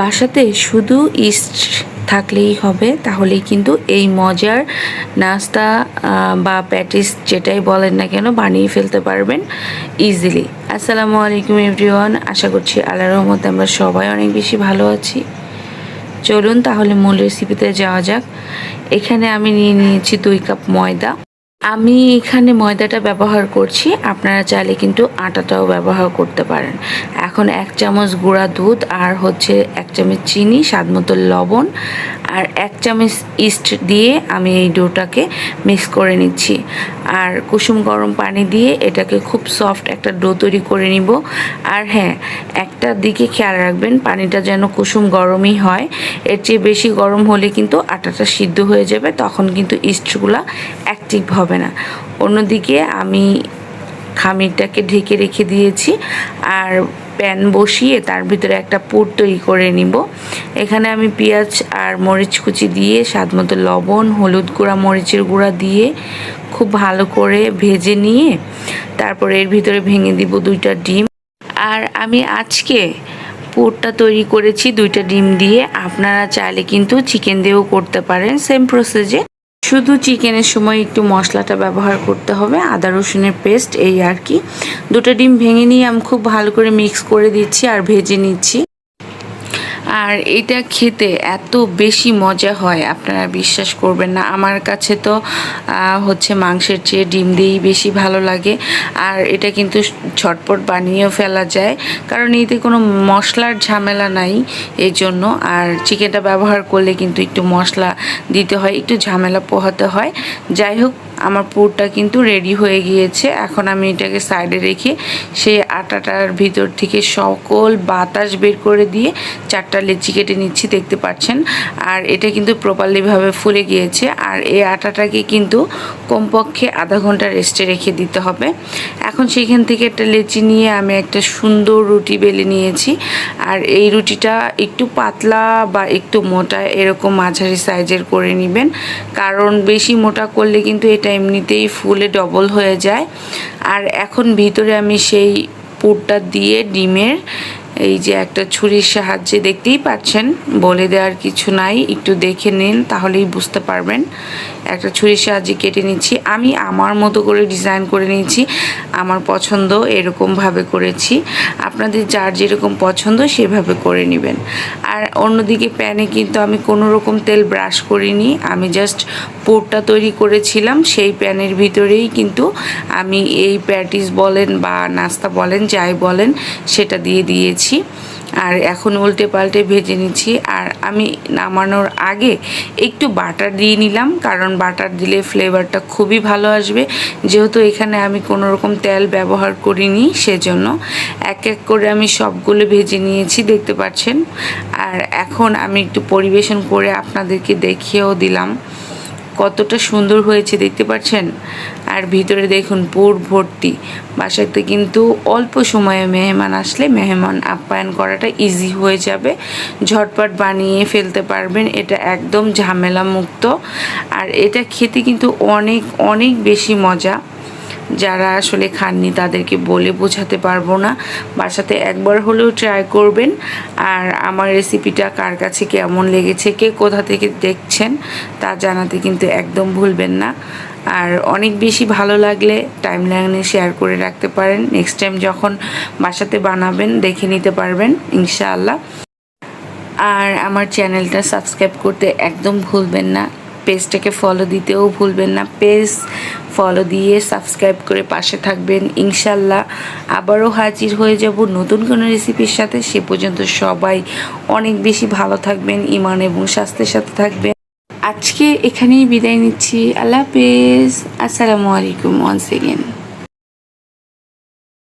বাসাতে শুধু ইস্ট থাকলেই হবে, তাহলেই কিন্তু এই মজার নাস্তা বা প্যাটিস যেটাই বলেন না কেন বানিয়ে ফেলতে পারবেন ইজিলি আসসালামু আলাইকুম এভরিওয়ান আশা করছি আল্লাহর রহমতে আমরা সবাই অনেক বেশি ভালো আছি। চলুন তাহলে মূল রেসিপিতে যাওয়া যাক। এখানে আমি নিয়ে নিয়েছি দুই কাপ ময়দা। আমি এখানে ময়দাটা ব্যবহার করছি, আপনারা চাইলে কিন্তু আটাটাও ব্যবহার করতে পারেন। এখন এক চামচ গুঁড়া দুধ আর হচ্ছে এক চামচ চিনি, স্বাদ মতো লবণ আর এক চামচ ইস্ট দিয়ে আমি এই ডোটাকে মিক্স করে নিচ্ছি। আর কুসুম গরম পানি দিয়ে এটাকে খুব সফট একটা ডো তৈরি করে নিব। আর হ্যাঁ একটা দিকে খেয়াল রাখবেন, পানিটা যেন কুসুম গরমই হয়। এর চেয়ে বেশি গরম হলে কিন্তু আটাটা সিদ্ধ হয়ে যাবে, তখন কিন্তু ইস্টগুলা অ্যাক্টিভ হবে না। অন্যদিকে আমি খামিরটাকে ঢেকে রেখে দিয়েছি আর প্যান বসিয়ে তার ভিতরে একটা পুর তৈরি করে নিব। এখানে আমি পেঁয়াজ আর মরিচ কুচি দিয়ে, স্বাদ মতো লবণ, হলুদ গুঁড়া, মরিচের গুঁড়া দিয়ে খুব ভালো করে ভেজে নিয়ে তারপরে এর ভিতরে ভেঙে দিব দুইটা ডিম। আর আমি আজকে পুরটা তৈরি করেছি দুইটা ডিম দিয়ে। আপনারা চাইলে কিন্তু চিকেন দিয়েও করতে পারেন। সেম প্রসেসে শুধু চিকেনের সময় একটু মশলাটা ব্যবহার করতে হবে, আদা রসুনের পেস্ট এই আর কি। দুটো ডিম ভেঙে নিয়ে আমি খুব ভালো করে মিক্স করে দিচ্ছি আর ভেজে নিচ্ছি। আর এটা খেতে এত বেশি মজা হয়, আপনারা বিশ্বাস করবেন না। আমার কাছে তো হচ্ছে মাংসের চেয়ে ডিম দিয়েই বেশি ভালো লাগে। আর এটা কিন্তু ঝটপট বানিয়েও ফেলা যায়, কারণ এতে কোনো মশলার ঝামেলা নাই এই জন্য আর চিকেনটা ব্যবহার করলে কিন্তু একটু মশলা দিতে হয়, একটু ঝামেলা পোহাতে হয়। যাই হোক আমার পুরটা কিন্তু রেডি হয়ে গিয়েছে। এখন আমি এটাকে সাইডে রেখে সেই আটাটার ভিতর থেকে সকল বাতাস বের করে দিয়ে চারটা লেচি কেটে নিচ্ছি, দেখতে পাচ্ছেন। আর এটা কিন্তু প্রপারলিভাবে ফুলে গিয়েছে। আর এই আটাটাকে কিন্তু কমপক্ষে আধা ঘণ্টা রেস্টে রেখে দিতে হবে। এখন সেখান থেকে একটা লেচি নিয়ে আমি একটা সুন্দর রুটি বেলে নিয়েছি। আর এই রুটিটা একটু পাতলা বা একটু মোটা এরকম মাঝারি সাইজের করে নেবেন। কারণ বেশি মোটা করলে কিন্তু এটা এমনিতেই ফুলে ডবল হয়ে যায়। আর এখন ভিতরে আমি সেই পুরটা দিয়ে ডিমের এই যে একটা ছুরির সাহায্যে দেখতেই পাচ্ছেন, বলে দেওয়ার কিছু নাই, একটু দেখে নিন, তাহলেই বুঝতে পারবেন। একটা ছুরির সাহায্যে কেটে নিচ্ছি। আমি আমার মতো করে ডিজাইন করে নিয়েছি, আমার পছন্দ এরকমভাবে করেছি। আপনাদের যার যেরকম পছন্দ সেভাবে করে নেবেন। আর অন্যদিকে প্যানে কিন্তু আমি কোনো রকম তেল ব্রাশ করিনি, আমি জাস্ট পোরটা তৈরি করেছিলাম, সেই প্যানের ভিতরেই কিন্তু আমি এই প্যাটিস বলেন বা নাস্তা বলেন, যাই বলেন, সেটা দিয়ে দিয়েছি। আর এখন উল্টে পাল্টে ভেজে নিচ্ছি। আর আমি নামানোর আগে একটু বাটার দিয়ে নিলাম, কারণ বাটার দিলে ফ্লেভারটা খুবই ভালো আসবে। যেহেতু এখানে আমি কোনো রকম তেল ব্যবহার করিনি সেজন্য এক এক করে আমি সবগুলো ভেজে নিয়েছি, দেখতে পাচ্ছেন। আর এখন আমি একটু পরিবেশন করে আপনাদেরকে দেখিয়েও দিলাম। কতটা সুন্দর হয়েছে দেখতে পাচ্ছেন? আর ভিতরে দেখুন, পুর ভর্তি। বাসাতে কিন্তু অল্প সময়ে মেহমান আসলে মেহমান আপ্যায়ন করাটা ইজি হয়ে যাবে। ঝটপট বানিয়ে ফেলতে পারবেন, এটা একদম ঝামেলা মুক্ত আর এটা খেতে কিন্তু অনেক অনেক বেশি মজা। যারা আসলে খাননি তাদেরকে বলে বোঝাতে পারব না। বাসাতে একবার হলেও ট্রাই করবেন। আর আমার রেসিপিটা কার কাছে কেমন লেগেছে, কে কোথা থেকে দেখছেন তা জানাতে কিন্তু একদম ভুলবেন না। আর অনেক বেশি ভালো লাগলে টাইম লাইনে শেয়ার করে রাখতে পারেন। নেক্সট টাইম যখন বাসাতে বানাবেন, দেখে নিতে পারবেন, ইনশাআল্লাহ। আর আমার চ্যানেলটা সাবস্ক্রাইব করতে একদম ভুলবেন না। পেজটাকে ফলো দিতেও ভুলবেন না। পেজ ফলো দিয়ে সাবস্ক্রাইব করে পাশে থাকবেন, ইনশাল্লাহ। আবারও হাজির হয়ে যাব নতুন কোনো রেসিপির সাথে। সে পর্যন্ত সবাই অনেক বেশি ভালো থাকবেন ইমান এবং স্বাস্থ্যের সাথে থাকবেন। আজকে এখানেই বিদায় নিচ্ছি। আল্লাহ হাফেজ। আসসালামু আলাইকুম ওয়ান্স এগেন